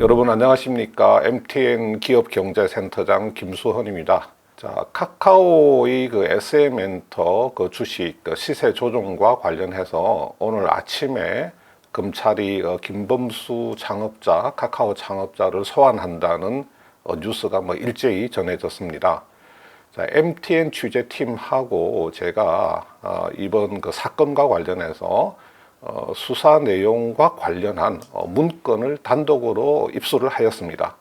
여러분 안녕하십니까? MTN 기업경제센터장 김수헌입니다. 자, 카카오의 그 SM엔터 그 주식 그 시세 조정과 관련해서 오늘 아침에 검찰이 어, 김범수 창업자, 카카오 창업자를 소환한다는 어, 뉴스가 뭐 일제히 전해졌습니다. 자, MTN 취재팀하고 제가 어, 이번 그 사건과 관련해서 어, 수사 내용과 관련한 어, 문건을 단독으로 입수를 하였습니다.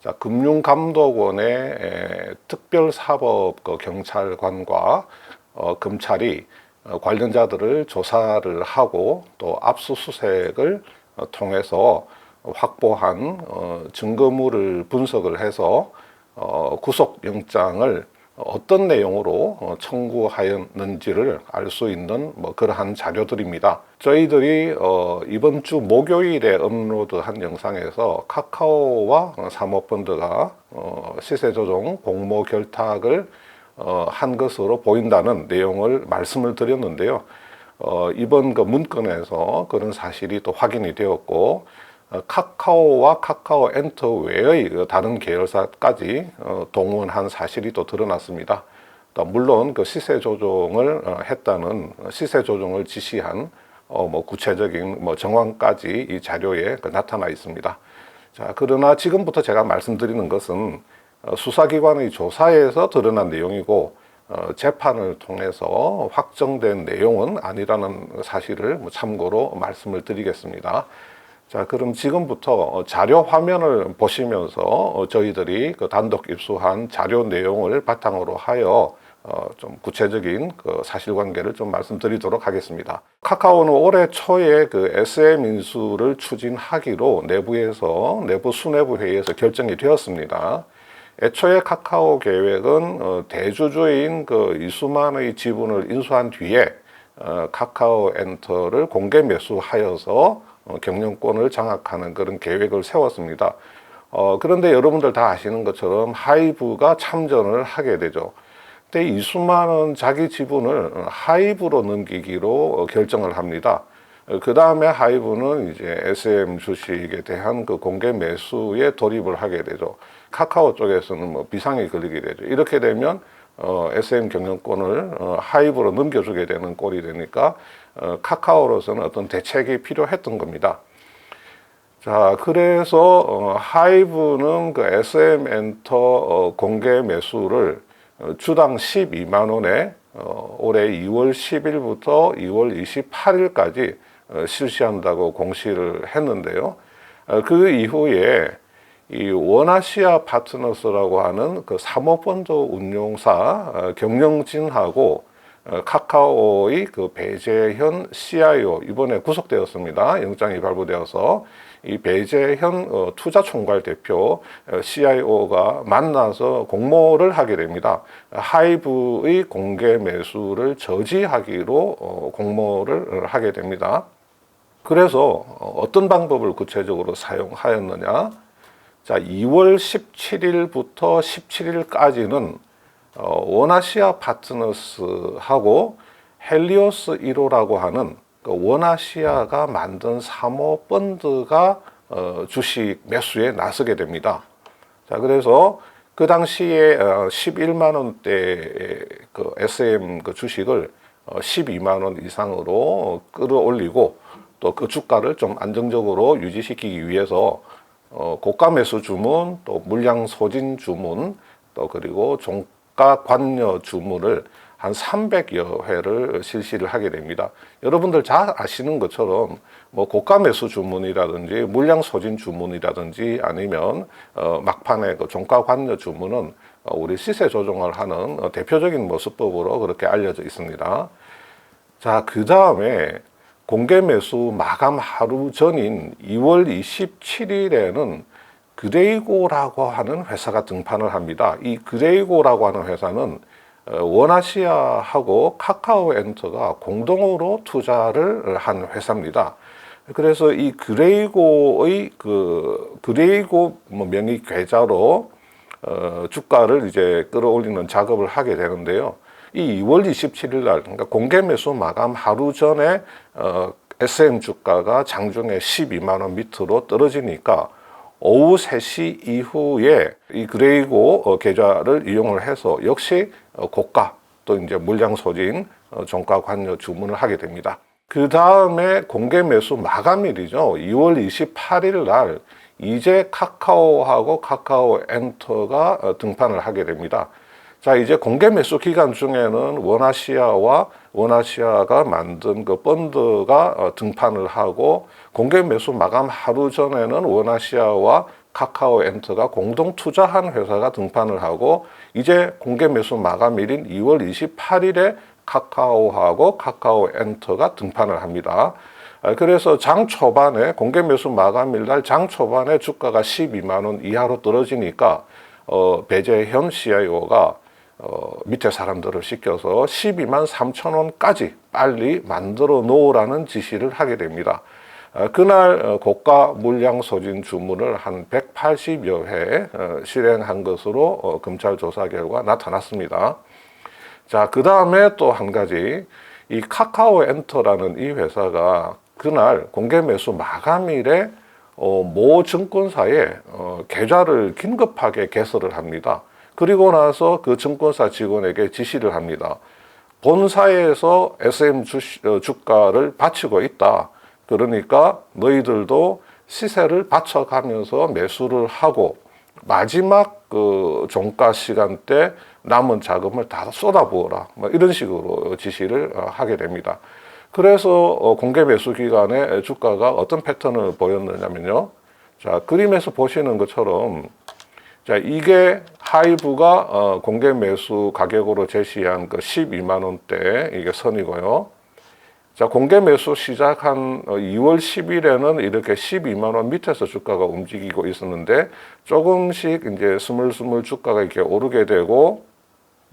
자, 금융감독원의 에, 특별사법 그 경찰관과 어, 검찰이 어, 관련자들을 조사를 하고 또 압수수색을 어, 통해서 확보한 어, 증거물을 분석을 해서 어, 구속영장을 어떤 내용으로 어, 청구하였는지를 알 수 있는 뭐 그러한 자료들입니다. 저희들이 어, 이번 주 목요일에 업로드한 영상에서 카카오와 어, 사모펀드가 어, 시세 조정 공모 결탁을 어, 한 것으로 보인다는 내용을 말씀을 드렸는데요. 어, 이번 그 문건에서 그런 사실이 또 확인이 되었고 어, 카카오와 카카오 엔터 외의 그 다른 계열사까지 어, 동원한 사실이 또 드러났습니다. 또 물론 그 시세 조정을 어, 했다는 어, 시세 조정을 지시한 어, 뭐 구체적인 뭐 정황까지 이 자료에 그 나타나 있습니다. 자, 그러나 지금부터 제가 말씀드리는 것은 어, 수사기관의 조사에서 드러난 내용이고 어, 재판을 통해서 확정된 내용은 아니라는 사실을 뭐 참고로 말씀을 드리겠습니다. 자, 그럼 지금부터 어, 자료 화면을 보시면서 어, 저희들이 그 단독 입수한 자료 내용을 바탕으로 하여 어, 좀 구체적인 그 사실관계를 좀 말씀드리도록 하겠습니다. 카카오는 올해 초에 그 SM 인수를 추진하기로 내부에서 내부 수뇌부 회의에서 결정이 되었습니다. 애초에 카카오 계획은 어, 대주주인 그 이수만의 지분을 인수한 뒤에 어, 카카오 엔터를 공개 매수하여서 어, 경영권을 장악하는 그런 계획을 세웠습니다. 어, 그런데 여러분들 다 아시는 것처럼 하이브가 참전을 하게 되죠. 근데 이수만은 자기 지분을 하이브로 넘기기로 어, 결정을 합니다. 그 다음에 하이브는 이제 SM 주식에 대한 그 공개 매수에 돌입을 하게 되죠. 카카오 쪽에서는 뭐 비상이 걸리게 되죠. 이렇게 되면 어, SM 경영권을 어, 하이브로 넘겨주게 되는 꼴이 되니까 어, 카카오로서는 어떤 대책이 필요했던 겁니다. 자, 그래서 어, 하이브는 그 SM 엔터 어, 공개 매수를 어, 주당 12만 원에 어, 올해 2월 10일부터 2월 28일까지 어, 실시한다고 공시를 했는데요. 어, 그 이후에 이 원아시아 파트너스라고 하는 그 사모펀드 운용사 어, 경영진하고 어, 카카오의 그 배재현 CIO 이번에 구속되었습니다. 영장이 발부되어서 이 배재현 어, 투자 총괄 대표 어, CIO가 만나서 공모를 하게 됩니다. 하이브의 공개 매수를 저지하기로 어, 공모를 하게 됩니다. 그래서 어, 어떤 방법을 구체적으로 사용하였느냐? 자, 2월 17일부터 17일까지는 어, 원아시아 파트너스하고 헬리오스 1호라고 하는 그 원아시아가 만든 사모펀드가 어, 주식 매수에 나서게 됩니다. 자, 그래서 그 당시에 어, 11만 원대의 그 SM 그 주식을 어, 12만 원 이상으로 끌어올리고 또 그 주가를 좀 안정적으로 유지시키기 위해서 어, 고가 매수 주문, 또 물량 소진 주문, 또 그리고 종가 관여 주문을 한 300여 회를 실시를 하게 됩니다. 여러분들 잘 아시는 것처럼 뭐 고가 매수 주문이라든지 물량 소진 주문이라든지 아니면 어, 막판에 그 종가 관여 주문은 어, 우리 시세 조정을 하는 어, 대표적인 모습법으로 그렇게 알려져 있습니다. 자, 그 다음에 공개 매수 마감 하루 전인 2월 27일에는 그레이고라고 하는 회사가 등판을 합니다. 이 그레이고라고 하는 회사는 어, 원아시아하고 카카오 엔터가 공동으로 투자를 한 회사입니다. 그래서 이 그레이고의 그 그레이고 뭐 명의 계좌로 어, 주가를 이제 끌어올리는 작업을 하게 되는데요. 이 2월 27일 날, 그러니까 공개 매수 마감 하루 전에 어, SM 주가가 장중에 12만 원 밑으로 떨어지니까 오후 3시 이후에 이 그레이고 어, 계좌를 이용을 해서 역시 어, 고가 또 이제 물량 소진 어, 종가 관여 주문을 하게 됩니다. 그 다음에 공개 매수 마감일이죠. 2월 28일 날 이제 카카오하고 카카오 엔터가 어, 등판을 하게 됩니다. 자, 이제 공개 매수 기간 중에는 원아시아와 원아시아가 만든 그 펀드가 어, 등판을 하고 공개 매수 마감 하루 전에는 원아시아와 카카오 엔터가 공동 투자한 회사가 등판을 하고 이제 공개 매수 마감일인 2월 28일에 카카오하고 카카오 엔터가 등판을 합니다. 아, 그래서 장 초반에 공개 매수 마감일 날 장 초반에 주가가 12만 원 이하로 떨어지니까 어, 배재현 CIO가 어, 밑에 사람들을 시켜서 12만 3천 원까지 빨리 만들어 놓으라는 지시를 하게 됩니다. 어, 그날 어, 고가 물량 소진 주문을 한 180여 회 어, 실행한 것으로 어, 검찰 조사 결과 나타났습니다. 자, 그 다음에 또 한 가지, 이 카카오 엔터라는 이 회사가 그날 공개 매수 마감일에 어, 모 증권사에 어, 계좌를 긴급하게 개설을 합니다. 그리고 나서 그 증권사 직원에게 지시를 합니다. 본사에서 SM 주, 어, 주가를 바치고 있다. 그러니까 너희들도 시세를 받쳐가면서 매수를 하고 마지막 그 종가 시간대 남은 자금을 다 쏟아부어라. 뭐 이런 식으로 지시를 어, 하게 됩니다. 그래서 어, 공개 매수 기간에 주가가 어떤 패턴을 보였느냐면요. 자, 그림에서 보시는 것처럼 자, 이게 하이브가 어, 공개 매수 가격으로 제시한 그 12만 원대 이게 선이고요. 자, 공개 매수 시작한 어, 2월 10일에는 이렇게 12만 원 밑에서 주가가 움직이고 있었는데 조금씩 이제 스물스물 주가가 이렇게 오르게 되고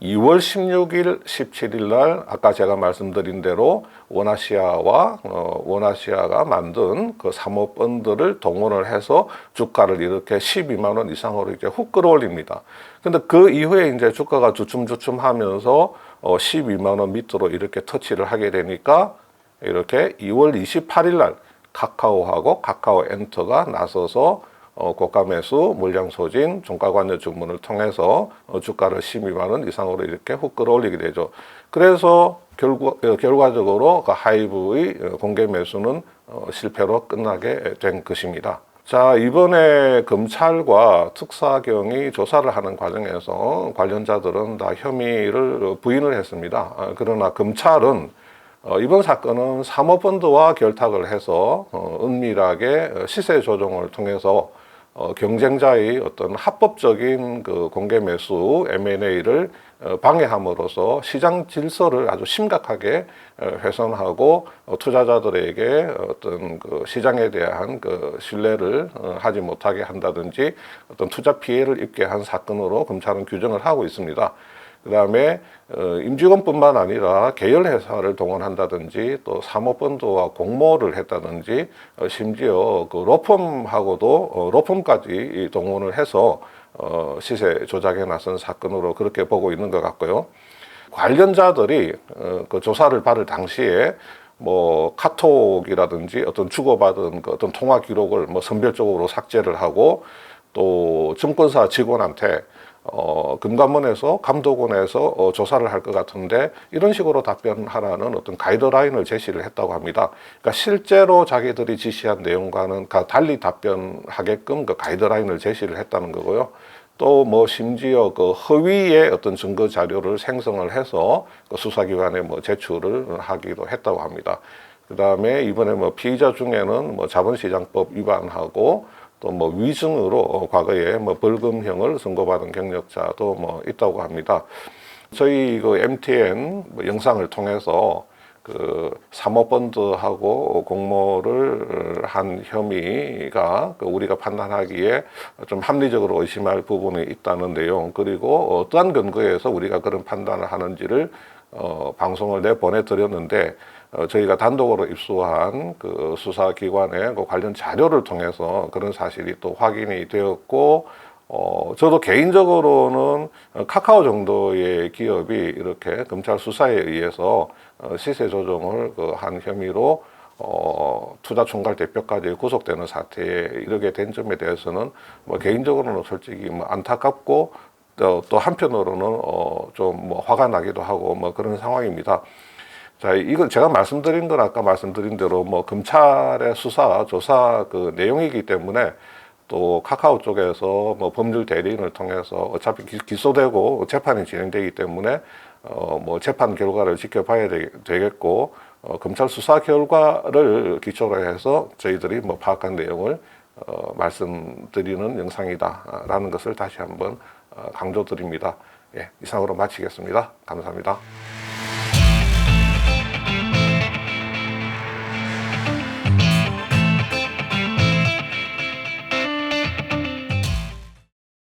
2월 16일, 17일 날 아까 제가 말씀드린 대로 원아시아와 어, 원아시아가 만든 그 사모펀드를 동원을 해서 주가를 이렇게 12만 원 이상으로 이제 훅 끌어올립니다. 근데 그 이후에 이제 주가가 주춤주춤하면서 어, 12만 원 밑으로 이렇게 터치를 하게 되니까 이렇게 2월 28일 날 카카오하고 카카오 엔터가 나서서 어, 고가 매수, 물량 소진, 종가 관여 주문을 통해서 어, 주가를 12만 원 이상으로 이렇게 훅 끌어올리게 되죠. 그래서 결과, 어, 결과적으로 그 하이브의 어, 공개 매수는 어, 실패로 끝나게 된 것입니다. 자, 이번에 검찰과 특사경이 조사를 하는 과정에서 관련자들은 다 혐의를 부인을 했습니다. 아, 그러나 검찰은 어, 이번 사건은 사모펀드와 결탁을 해서 어, 은밀하게 어, 시세 조정을 통해서 어, 경쟁자의 어떤 합법적인 그 공개 매수 M&A를 어, 방해함으로써 시장 질서를 아주 심각하게 어, 훼손하고 어, 투자자들에게 어떤 그 시장에 대한 그 신뢰를 어, 하지 못하게 한다든지 어떤 투자 피해를 입게 한 사건으로 검찰은 규정을 하고 있습니다. 그 다음에 어, 임직원뿐만 아니라 계열 회사를 동원한다든지 또 사모펀드와 공모를 했다든지 어, 심지어 그 로펌하고도 어, 로펌까지 동원을 해서 어, 시세 조작에 나선 사건으로 그렇게 보고 있는 것 같고요. 관련자들이 어, 그 조사를 받을 당시에 뭐 카톡이라든지 어떤 주고받은 그 어떤 통화 기록을 뭐 선별적으로 삭제를 하고 또 증권사 직원한테 어, 금감원에서 감독원에서 어, 조사를 할 것 같은데 이런 식으로 답변하라는 어떤 가이드라인을 제시를 했다고 합니다. 그러니까 실제로 자기들이 지시한 내용과는 가- 달리 답변하게끔 그 가이드라인을 제시를 했다는 거고요. 또 뭐 심지어 그 허위의 어떤 증거 자료를 생성을 해서 그 수사기관에 뭐 제출을 하기도 했다고 합니다. 그 다음에 이번에 뭐 피의자 중에는 뭐 자본시장법 위반하고 또 뭐 위증으로 어, 과거에 뭐 벌금형을 선고받은 경력자도 뭐 있다고 합니다. 저희 그 MTN 뭐 영상을 통해서 그 사모펀드하고 공모를 한 혐의가 그 우리가 판단하기에 좀 합리적으로 의심할 부분이 있다는 내용 그리고 어떠한 근거에서 우리가 그런 판단을 하는지를 어, 방송을 내 보내드렸는데 어, 저희가 단독으로 입수한 그 수사기관의 그 관련 자료를 통해서 그런 사실이 또 확인이 되었고 어, 저도 개인적으로는 어, 카카오 정도의 기업이 이렇게 검찰 수사에 의해서 어, 시세 조정을 그 한 혐의로 어, 투자 총괄 대표까지 구속되는 사태에 이르게 된 점에 대해서는 뭐 개인적으로는 솔직히 뭐 안타깝고 또, 또 한편으로는 어, 좀 뭐 화가 나기도 하고 뭐 그런 상황입니다. 자, 이건 제가 말씀드린 건 아까 말씀드린 대로 뭐 검찰의 수사, 조사 그 내용이기 때문에 또 카카오 쪽에서 뭐 법률 대리인을 통해서 어차피 기- 기소되고 재판이 진행되기 때문에 어, 뭐 재판 결과를 지켜봐야 되, 되겠고 어, 검찰 수사 결과를 기초로 해서 저희들이 뭐 파악한 내용을 어, 말씀드리는 영상이다라는 것을 다시 한번 어, 강조드립니다. 예, 이상으로 마치겠습니다. 감사합니다.